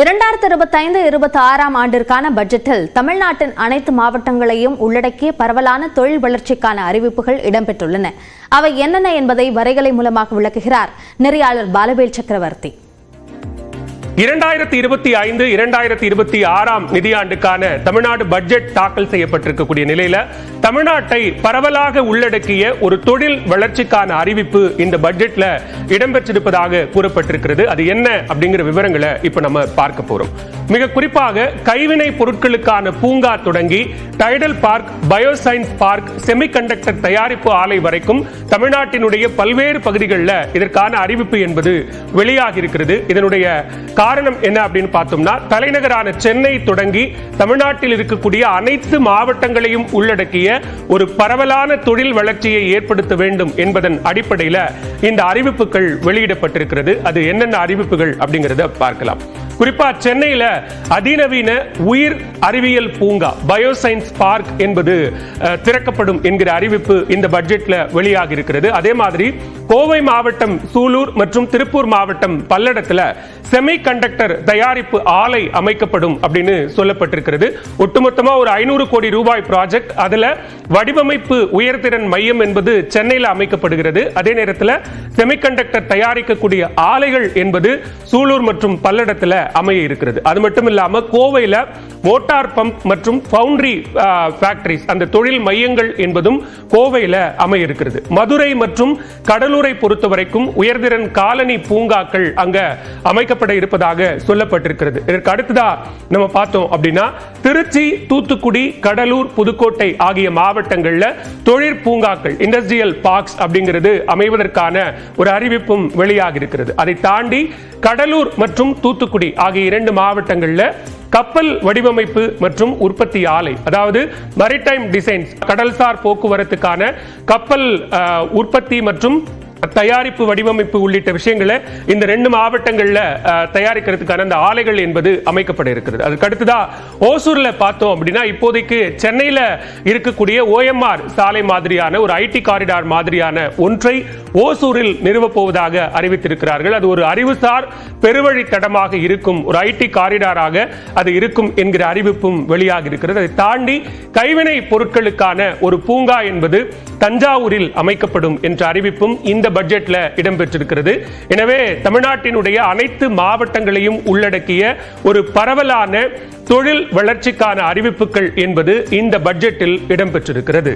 இரண்டாயிரத்தி இருபத்தைந்து இருபத்தி ஆறாம் ஆண்டிற்கான பட்ஜெட்டில் தமிழ்நாட்டின் அனைத்து மாவட்டங்களையும் உள்ளடக்கிய பரவலான தொழில் வளர்ச்சிக்கான அறிவிப்புகள் இடம்பெற்றுள்ளன. அவை என்னென்ன என்பதை வரைகலை மூலமாக விளக்குகிறார். நெறியாளர் பாலவேல் சக்கரவர்த்தி. இரண்டாயிரத்தி இருபத்தி ஐந்து இரண்டாயிரத்தி இருபத்தி ஆறாம் நிதியாண்டுக்கான தமிழ்நாடு பட்ஜெட் தாக்கல் செய்யப்பட்டிருக்கக்கூடிய நிலையில தமிழ்நாட்டை பரவலாக உள்ளடக்கிய ஒரு தொழில் வளர்ச்சிக்கான அறிவிப்பு இந்த பட்ஜெட்ல இடம்பெற்றிருப்பதாக கூறப்பட்டிருக்கிறது. அது என்ன அப்படிங்கிற விவரங்களை இப்ப நம்ம பார்க்க போறோம். மிக குறிப்பாக கைவினை பொருட்களுக்கான பூங்கா தொடங்கி Tidel park bioscience park semiconductor தயாரிப்பு ஆலை வரைக்கும் தமிழ்நாட்டினுடைய பல்வேறு பகுதிகளில் இதற்கான அறிவிப்பு என்பது வெளியாகி இருக்கிறது. இதனுடைய காரணம் என்ன அப்படின்னு பார்த்தோம்னா தலைநகரான சென்னை தொடங்கி தமிழ்நாட்டில் இருக்கக்கூடிய அனைத்து மாவட்டங்களையும் உள்ளடக்கிய ஒரு பரவலான தொழில் வளர்ச்சியை ஏற்படுத்த வேண்டும் என்பதன் அடிப்படையில் இந்த அறிவிப்புகள் வெளியிடப்பட்டிருக்கிறது. அது என்னென்ன அறிவிப்புகள் அப்படிங்கறத பார்க்கலாம். குறிப்பா சென்னையில அதிநவீன உயிர் அறிவியல் பூங்கா பயோசைன்ஸ் பார்க் என்பது திறக்கப்படும் என்கிற அறிவிப்பு இந்த பட்ஜெட்ல வெளியாகி இருக்கிறது. அதே மாதிரி கோவை மாவட்டம் சூலூர் மற்றும் திருப்பூர் மாவட்டம் பல்லடத்துல செமி கண்டக்டர் தயாரிப்பு ஆலை அமைக்கப்படும் அப்படின்னு சொல்லப்பட்டிருக்கிறது. ஒட்டுமொத்தமா ஒரு ஐநூறு கோடி ரூபாய் ப்ராஜெக்ட் அதுல வடிவமைப்பு உயர்திறன் மையம் என்பது சென்னையில் அமைக்கப்படுகிறது. அதே நேரத்தில் செமிகண்டக்டர் தயாரிக்கக்கூடிய ஆலைகள் என்பது சூலூர் மற்றும் பல்லடத்தில் அமைய இருக்கிறது. அது மட்டும் இல்லாம கோவையில மோட்டார் பம்ப் மற்றும் ஃபவுண்டரி ஃபேக்டரிஸ் அந்த தொழில் மையங்கள் என்பதும் கோவையில் அமைய இருக்கிறது மதுரை மற்றும் கடலூரை பொறுத்த வரைக்கும் உயர்திறன் காலனி பூங்காக்கள் அங்க அமைக்கப்பட இருப்பதாக சொல்லப்பட்டிருக்கிறது. இதற்கு அடுத்ததா நம்ம பார்த்தோம் அப்படின்னா திருச்சி தூத்துக்குடி கடலூர் புதுக்கோட்டை ஆகிய மாவட்டங்களில் தொழிற் பூங்காக்கள் இண்டஸ்ட்ரியல் பார்க்ஸ் அப்படிங்கிறது அமைவதற்கான ஒரு அறிவிப்பும் வெளியாகி இருக்கிறது அதை தாண்டி கடலூர் மற்றும் தூத்துக்குடி ஆகிய இரண்டு மாவட்டங்களில் கப்பல் வடிவமைப்பு மற்றும் உற்பத்தி ஆலை அதாவது மரிடைம் டிசைன்ஸ் கடல்சார் போக்குவரத்துக்கான கப்பல் உற்பத்தி மற்றும் தயாரிப்பு வடிவமைப்பு உள்ளிட்ட விஷயங்களை இந்த ரெண்டு மாவட்டங்கள்ல தயாரிக்கிறதுக்கான அந்த ஆலைகள் என்பது அமைக்கப்பட இருக்கிறது. அதுக்கு அடுத்ததா ஓசூர்ல பார்த்தோம் அப்படின்னா இப்போதைக்கு சென்னையில இருக்கக்கூடிய ஓஎம்ஆர் சாலை மாதிரியான ஒரு ஐடி காரிடார் மாதிரியான ஒன்றை ஓசூரில் நிறுவப் போவதாக அறிவித்திருக்கிறார்கள். அது ஒரு அறிவுசார் பெருவழி தடமாக இருக்கும் ஒரு ஐடி காரிடாராக அது இருக்கும் என்கிற அறிவிப்பும் வெளியாக இருக்கிறது. அதை தாண்டி கைவினை பொருட்களுக்கான ஒரு பூங்கா என்பது தஞ்சாவூரில் அமைக்கப்படும் என்ற அறிவிப்பும் இந்த பட்ஜெட்ல இடம்பெற்றிருக்கிறது. எனவே தமிழ்நாட்டினுடைய அனைத்து மாவட்டங்களையும் உள்ளடக்கிய ஒரு பரவலான தொழில் வளர்ச்சிக்கான அறிவிப்புகள் என்பது இந்த பட்ஜெட்டில் இடம்பெற்றிருக்கிறது.